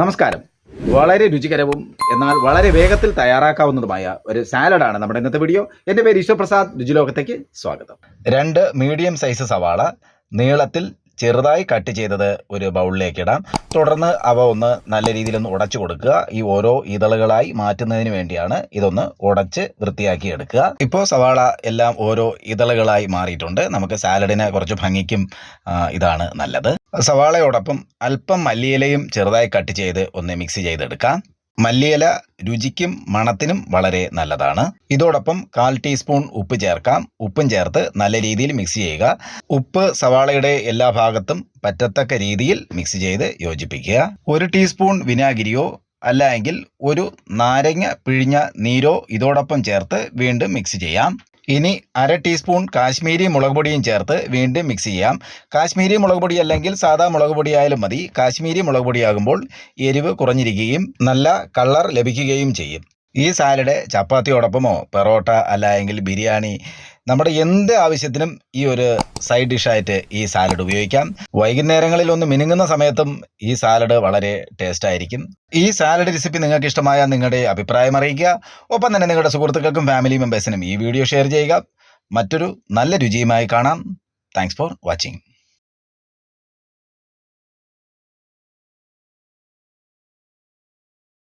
നമസ്കാരം. വളരെ രുചികരവും എന്നാൽ വളരെ വേഗത്തിൽ തയ്യാറാക്കാവുന്നതുമായ ഒരു സാലഡാണ് നമ്മുടെ ഇന്നത്തെ വീഡിയോ. എന്റെ പേര് ഈശ്വപ്രസാദ് രുചിലോകത്തേക്ക് സ്വാഗതം. രണ്ട് മീഡിയം സൈസ് സവാള നീളത്തിൽ ചെറുതായി കട്ട് ചെയ്തത് ഒരു ബൗളിലേക്ക് ഇടാം. തുടർന്ന് അവ ഒന്ന് നല്ല രീതിയിൽ ഒന്ന് ഉടച്ചു കൊടുക്കുക. ഈ ഓരോ ഇതളുകളായി മാറ്റുന്നതിന് വേണ്ടിയാണ് ഇതൊന്ന് ഉടച്ച് വൃത്തിയാക്കി എടുക്കുക. ഇപ്പോൾ സവാള എല്ലാം ഓരോ ഇതളുകളായി മാറിയിട്ടുണ്ട്. നമുക്ക് സാലഡിനെ കുറച്ച് ഭംഗിക്കും ഇതാണ് നല്ലത്. സവാളയോടൊപ്പം അല്പം മല്ലിയിലയും ചെറുതായി കട്ട് ചെയ്ത് ഒന്ന് മിക്സ് ചെയ്തെടുക്കാം. മല്ലിയില രുചിക്കും മണത്തിനും വളരെ നല്ലതാണ്. ഇതോടൊപ്പം കാൽ ടീസ്പൂൺ ഉപ്പ് ചേർക്കാം. ഉപ്പും ചേർത്ത് നല്ല രീതിയിൽ മിക്സ് ചെയ്യുക. ഉപ്പ് സവാളയുടെ എല്ലാ ഭാഗത്തും പറ്റത്തക്ക രീതിയിൽ മിക്സ് ചെയ്ത് യോജിപ്പിക്കുക. ഒരു ടീസ്പൂൺ വിനാഗിരിയോ അല്ല എങ്കിൽ ഒരു നാരങ്ങ പിഴിഞ്ഞ നീരോ ഇതോടൊപ്പം ചേർത്ത് വീണ്ടും മിക്സ് ചെയ്യാം. ഇനി അര ടീസ്പൂൺ കാശ്മീരി മുളക് പൊടിയും ചേർത്ത് വീണ്ടും മിക്സ് ചെയ്യാം. കാശ്മീരി മുളക് പൊടി അല്ലെങ്കിൽ സാധാ മുളക് പൊടി ആയാലും മതി. കാശ്മീരി മുളക് പൊടിയാകുമ്പോൾ എരിവ് കുറഞ്ഞിരിക്കുകയും നല്ല കളർ ലഭിക്കുകയും ചെയ്യും. ഈ സാലഡ് ചപ്പാത്തിയോടൊപ്പമോ പെറോട്ട അല്ലെങ്കിൽ ബിരിയാണി നമ്മുടെ എന്ത് ആവശ്യത്തിനും ഈ ഒരു സൈഡ് ഡിഷായിട്ട് ഈ സാലഡ് ഉപയോഗിക്കാം. വൈകുന്നേരങ്ങളിൽ ഒന്ന് മിനുങ്ങുന്ന സമയത്തും ഈ സാലഡ് വളരെ ടേസ്റ്റ് ആയിരിക്കും. ഈ സാലഡ് റെസിപ്പി നിങ്ങൾക്ക് ഇഷ്ടമായ നിങ്ങളുടെ അഭിപ്രായം അറിയിക്കുക. ഒപ്പം തന്നെ നിങ്ങളുടെ സുഹൃത്തുക്കൾക്കും ഫാമിലി മെമ്പേഴ്സിനും ഈ വീഡിയോ ഷെയർ ചെയ്യുക. മറ്റൊരു നല്ല രുചിയുമായി കാണാം. Thanks for watching